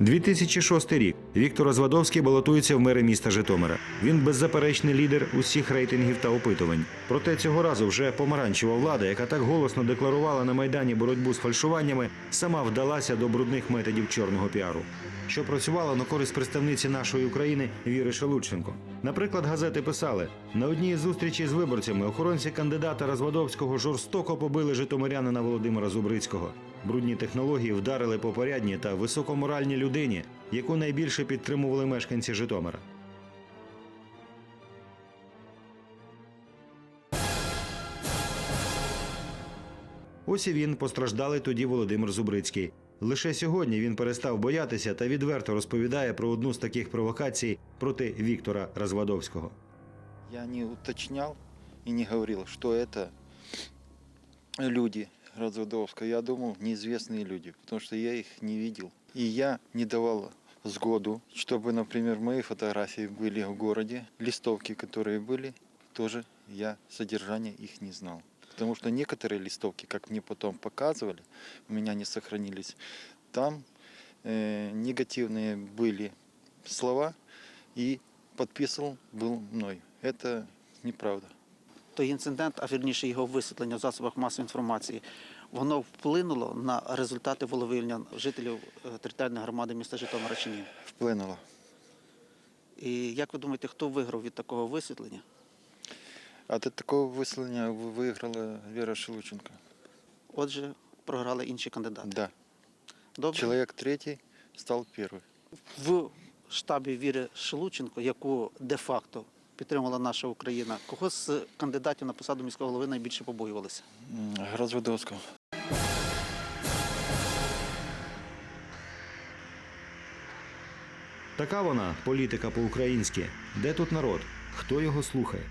2006 рік. Віктор Розвадовський балотується в мери міста Житомира. Він беззаперечний лідер усіх рейтингів та опитувань. Проте цього разу вже помаранчева влада, яка так голосно декларувала на майдані боротьбу з фальшуваннями, сама вдалася до брудних методів чорного піару. Що працювало на користь представниці нашої України Віри Шелудченко. Наприклад, газети писали на одній зустрічі з виборцями охоронці кандидата Розвадовського жорстоко побили житомирянина Володимира Зубрицького. Брудні технології вдарили по порядній та високоморальній людині, яку найбільше підтримували мешканці Житомира. Ось і він постраждалий тоді Володимир Зубрицький. Лише сьогодні він перестав боятися та відверто розповідає про одну з таких провокацій проти Віктора Розвадовського. Я не уточнял и не говорил, что это люди Разводовска. Я думал, неизвестные люди, потому что я их не видел. И я не давал сгоду, чтобы, например, мои фотографии были в городе, листовки, которые были, тоже я содержание их не знал. Потому что некоторые листовки, как мне потом показывали, у меня не сохранились, там э, негативные были слова, и подписывал был мной. Это неправда. Той інцидент, а вірніше його висвітлення в засобах масової інформації, воно вплинуло на результати волевиявлення жителів е, територіальної громади міста Житомира чи ні? Вплинуло. І як ви думаєте, хто виграв від такого висвітлення? А от такого висловлення ви- виграла Віра Шелученко. Отже, програли інші кандидати. Да. Добре. Чоловік третій став перший. В штабі Віри Шелученко, яку де-факто підтримала наша Україна, кого з кандидатів на посаду міського голови найбільше побоювалися? Розводовського. Така вона політика по-українськи. Де тут народ? Хто його слухає?